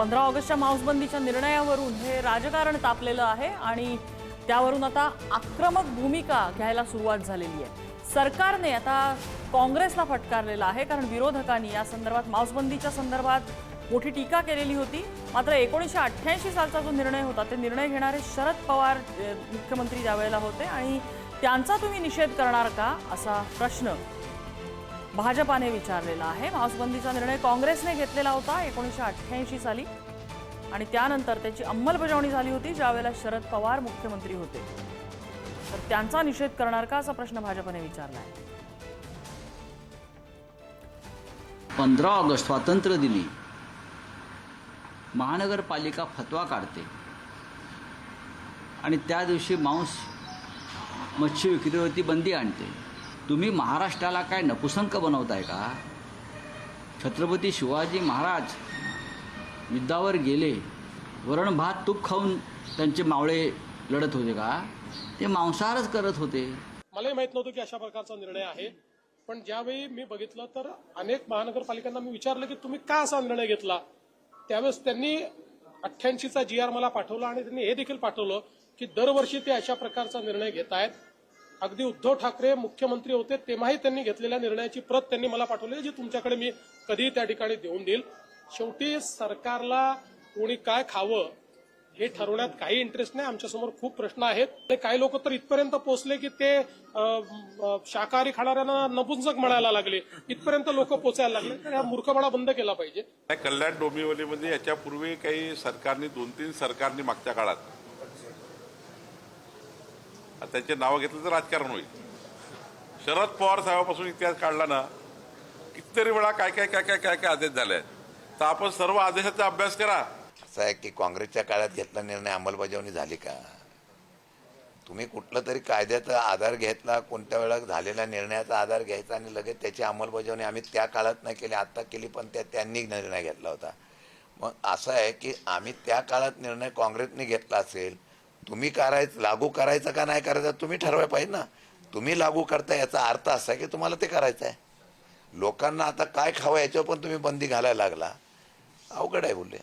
पंधरा ऑगस्टच्या मांसबंदीच्या निर्णयावरून हे राजकारण तापलेलं आहे आणि त्यावरून आता आक्रमक भूमिका घ्यायला सुरुवात झालेली आहे. सरकारने आता काँग्रेसला फटकारलेला आहे कारण विरोधकांनी या संदर्भात मांसबंदीच्या संदर्भात मोठी टीका केलेली होती. मात्र एकोणीसशे अठ्ठ्याऐंशी सालचा जो निर्णय होता ते निर्णय घेणारे शरद पवार मुख्यमंत्री ज्यावेळेला होते आणि त्यांचा तुम्ही निषेध करणार का असा प्रश्न भाजपाने विचारलेला आहे. मांसबंदीचा निर्णय काँग्रेसने घेतलेला होता एकोणीसशे अठ्ठ्याऐंशी साली. आणि त्यानंतर त्याची अंमलबजावणी झाली होती ज्यावेळेला शरद पवार मुख्यमंत्री होते. तर त्यांचा निषेध करणार का असा प्रश्न भाजपने विचारला आहे पंधरा ऑगस्ट स्वातंत्र्य दिनी महानगरपालिका फतवा काढते. आणि त्या दिवशी मांस मच्छी विक्रीवरती बंदी आणते. तुम्ही महाराष्ट्राला काय नपुसंक बनवताय का? छत्रपती शिवाजी महाराज युद्धावर गेले वरण भात तूप खाऊन त्यांचे मावळे लढत होते का? ते मांसाहारच करत होते. मलाही माहीत नव्हतं की अशा प्रकारचा निर्णय आहे. पण ज्यावेळी मी बघितलं तर अनेक महानगरपालिकांना मी विचारलं की तुम्ही का असा निर्णय घेतला? त्यावेळेस त्यांनी अठ्ठ्याऐंशीचा जी आर मला पाठवला आणि त्यांनी हे देखील पाठवलं की दरवर्षी ते अशा प्रकारचा निर्णय घेत आहेत अगदी उद्धव ठाकरे मुख्यमंत्री होते तेव्हाही त्यांनी घेतलेल्या निर्णयाची प्रत त्यांनी मला पाठवली जी तुमच्याकडे मी कधीही त्या ठिकाणी देऊन देईल. शेवटी सरकारला कोणी काय खावं हे ठरवण्यात काही इंटरेस्ट नाही. आमच्यासमोर खूप प्रश्न आहेत. आणि काही लोक तर इथपर्यंत पोहोचले की ते शाकाहारी खाणाऱ्यांना नपुंसक म्हणायला लागले. इथपर्यंत लोक पोचायला लागले. तर हा मूर्खपणा बंद केला पाहिजे. कल्याण डोंबिवलीमध्ये याच्यापूर्वी काही सरकारने दोन तीन सरकारनी मागच्या काळात त्यांचे नावं घेतलं तर राजकारण होईल. शरद पवार साहेबापासून इतिहास काढला ना कितीतरी वेळा काय काय काय काय काय काय आदेश झाले आहेत. तर आपण सर्व आदेशाचा अभ्यास करा. असं आहे की काँग्रेसच्या काळात घेतला निर्णय अंमलबजावणी झाली का? तुम्ही कुठलं तरी कायद्याचा आधार घेतला कोणत्या वेळा झालेल्या निर्णयाचा आधार घ्यायचा आणि लगेच त्याची अंमलबजावणी आम्ही त्या काळात नाही केली आत्ता केली पण त्या त्यांनी निर्णय घेतला होता. मग असं आहे की आम्ही त्या काळात निर्णय काँग्रेसने घेतला असेल तुम्ही करायचं लागू करायचं का नाही करायचं तुम्ही ठरवायला पाहिजे ना. तुम्ही लागू करता याचा अर्थ असा आहे की तुम्हाला ते करायचं आहे. लोकांना आता काय खावं याच्यावर पण तुम्ही बंदी घालायला लागला. अवघड आहे बोलले.